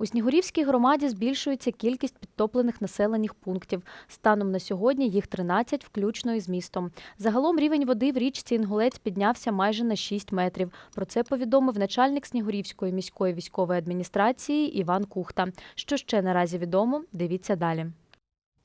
У Снігурівській громаді збільшується кількість підтоплених населених пунктів. Станом на сьогодні їх 13, включно із містом. Загалом рівень води в річці Інгулець піднявся майже на 6 метрів. Про це повідомив начальник Снігурівської міської військової адміністрації Іван Кухта. Що ще наразі відомо, дивіться далі.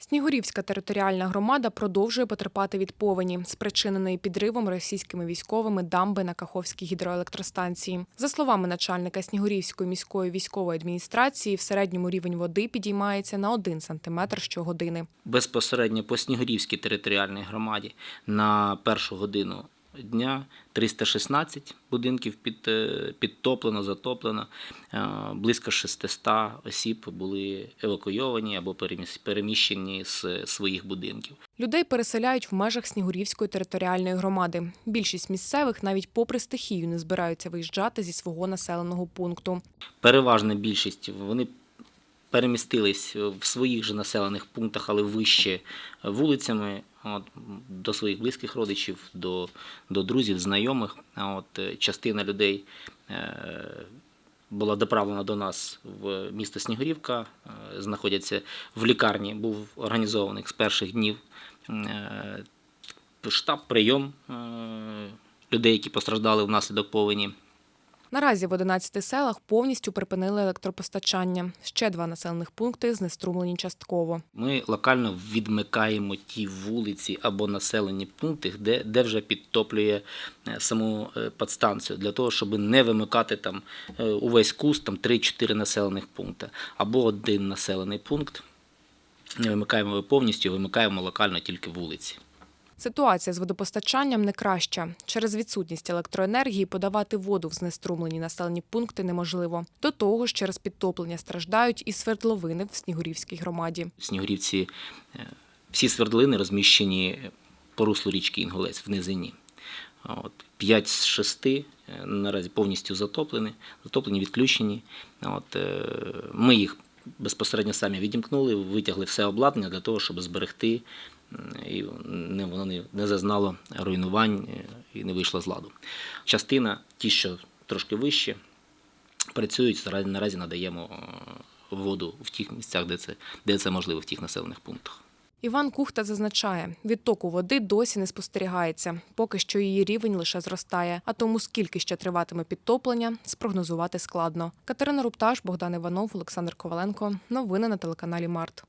Снігурівська територіальна громада продовжує потерпати від повені, спричиненої підривом російськими військовими дамби на Каховській гідроелектростанції. За словами начальника Снігурівської міської військової адміністрації, в середньому рівень води підіймається на 1 сантиметр щогодини. безпосередньо по Снігурівській територіальній громаді на першу годину дня 316 будинків під, е, підтоплено, затоплено. Е, Близько 600 осіб були евакуйовані або переміщені з своїх будинків. Людей переселяють в межах Снігурівської територіальної громади. Більшість місцевих навіть попри стихію не збираються виїжджати зі свого населеного пункту. Переважна більшість вони перемістились в своїх же населених пунктах, але вище вулицями от, до своїх близьких родичів, до, до друзів, знайомих. От е, частина людей е, була доправлена до нас в місто Снігурівка, е, знаходяться в лікарні, був організований з перших днів штаб, прийом людей, які постраждали внаслідок повені. Наразі в 11 селах повністю припинили електропостачання. Ще два населених пункти знеструмлені частково. Ми локально відмикаємо ті вулиці або населені пункти, де, де вже підтоплює е, саму е, подстанцію, для того, щоб не вимикати там е, увесь куст, там 3-4 населених пункти, або один населений пункт. Не вимикаємо повністю, вимикаємо локально тільки вулиці. Ситуація з водопостачанням не краща. Через відсутність електроенергії подавати воду в знеструмлені населені пункти неможливо. До того ж, через підтоплення страждають і свердловини в Снігурівській громаді. Снігурівці е, всі свердлини розміщені по руслу річки Інгулець в низині. От, 5 з 6 наразі повністю затоплені, затоплені, відключені. От, е, ми їх безпосередньо самі відімкнули, витягли все обладнання для того, щоб зберегти, і не, воно не, не зазнало руйнувань е, і не вийшло з ладу. Частина, ті, що трошки вище, працюють, наразі надаємо е, воду в тих місцях, де це, де це можливо, в тих населених пунктах. Іван Кухта зазначає, відтоку води досі не спостерігається, поки що її рівень лише зростає. А тому скільки ще триватиме підтоплення, спрогнозувати складно. Катерина Рупташ, Богдан Іванов, Олександр Коваленко. Новини на телеканалі Март.